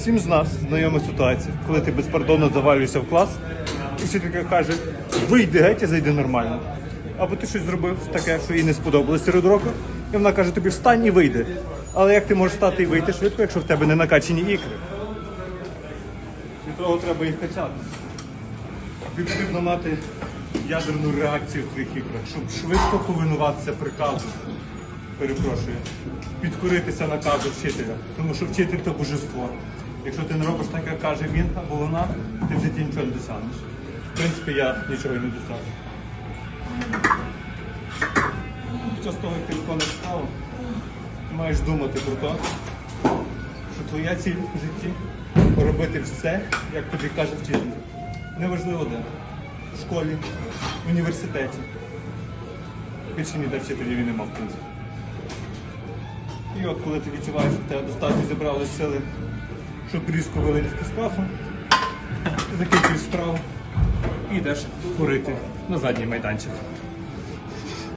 Всім з нас знайома ситуація, коли ти безпардонно завалюєшся в клас, і вчителька каже, вийди геть і зайди нормально. Або ти щось зробив таке, що їй не сподобалось серед року, і вона каже, тобі встань і вийди. Але як ти можеш встати і вийти швидко, якщо в тебе не накачані ікри? Від того треба їх качати. Потрібно мати ядерну реакцію в твоїх ікрах, щоб швидко повинуватися приказу. Перепрошую. Підкоритися наказу вчителя. Тому що вчитель то божество. Якщо ти не робиш так, як каже він або вона, ти в житті нічого не досягнеш. В принципі, я нічого не досягну. Під час того, як ти виконуєш справу, ти маєш думати про те, що твоя ціль в житті робити все, як тобі каже вчитель. Неважливо де. В школі, в університеті. Більше ніде вчителів і нема, в принципі. І от коли ти відчуваєш, що в тебе достатньо зібрали сили, щоб різко вилетіти з класу, закінчуєш справу і йдеш курити на задній майданчик.